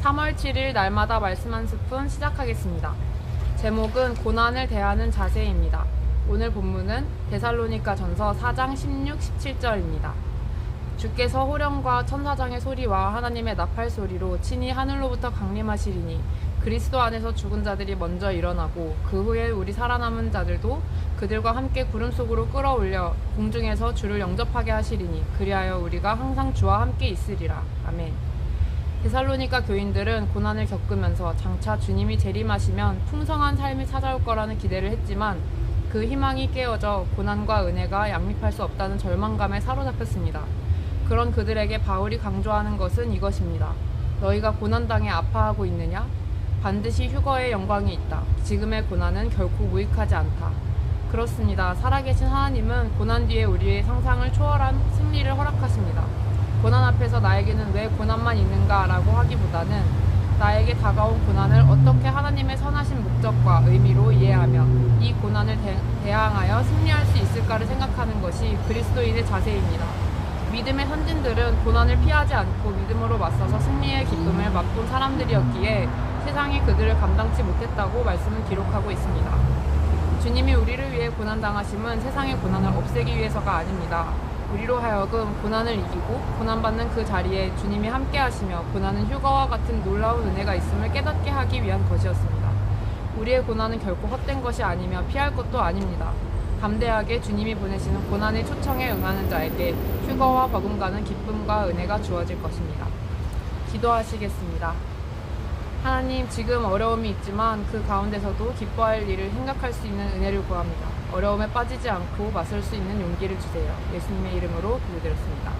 3월 7일 날마다 말씀 한 스푼 시작하겠습니다. 제목은 고난을 대하는 자세입니다. 오늘 본문은 데살로니가 전서 4장 16, 17절입니다. 주께서 호령과 천사장의 소리와 하나님의 나팔 소리로 친히 하늘로부터 강림하시리니 그리스도 안에서 죽은 자들이 먼저 일어나고 그 후에 우리 살아남은 자들도 그들과 함께 구름 속으로 끌어올려 공중에서 주를 영접하게 하시리니 그리하여 우리가 항상 주와 함께 있으리라. 아멘. 데살로니가 교인들은 고난을 겪으면서 장차 주님이 재림하시면 풍성한 삶이 찾아올 거라는 기대를 했지만 그 희망이 깨어져 고난과 은혜가 양립할 수 없다는 절망감에 사로잡혔습니다. 그런 그들에게 바울이 강조하는 것은 이것입니다. 너희가 고난당해 아파하고 있느냐? 반드시 휴거의 영광이 있다. 지금의 고난은 결코 무익하지 않다. 그렇습니다. 살아계신 하나님은 고난 뒤에 우리의 상상을 초월한 승리를 허락하십니다. 고난 앞에서 나에게는 왜 고난만 있는가라고 하기보다는 나에게 다가온 고난을 어떻게 하나님의 선하신 목적과 의미로 이해하며 이 고난을 대, 대항하여 승리할 수 있을까를 생각하는 것이 그리스도인의 자세입니다. 믿음의 선진들은 고난을 피하지 않고 믿음으로 맞서서 승리의 기쁨을 맛본 사람들이었기에 세상이 그들을 감당치 못했다고 말씀을 기록하고 있습니다. 주님이 우리를 위해 고난당하심은 세상의 고난을 없애기 위해서가 아닙니다. 우리로 하여금 고난을 이기고 고난받는 그 자리에 주님이 함께 하시며 고난은 휴가와 같은 놀라운 은혜가 있음을 깨닫게 하기 위한 것이었습니다. 우리의 고난은 결코 헛된 것이 아니며 피할 것도 아닙니다. 담대하게 주님이 보내시는 고난의 초청에 응하는 자에게 휴거와 버금가는 기쁨과 은혜가 주어질 것입니다. 기도하시겠습니다. 하나님, 지금 어려움이 있지만 그 가운데서도 기뻐할 일을 생각할 수 있는 은혜를 구합니다. 어려움에 빠지지 않고 맞설 수 있는 용기를 주세요. 예수님의 이름으로 기도드렸습니다.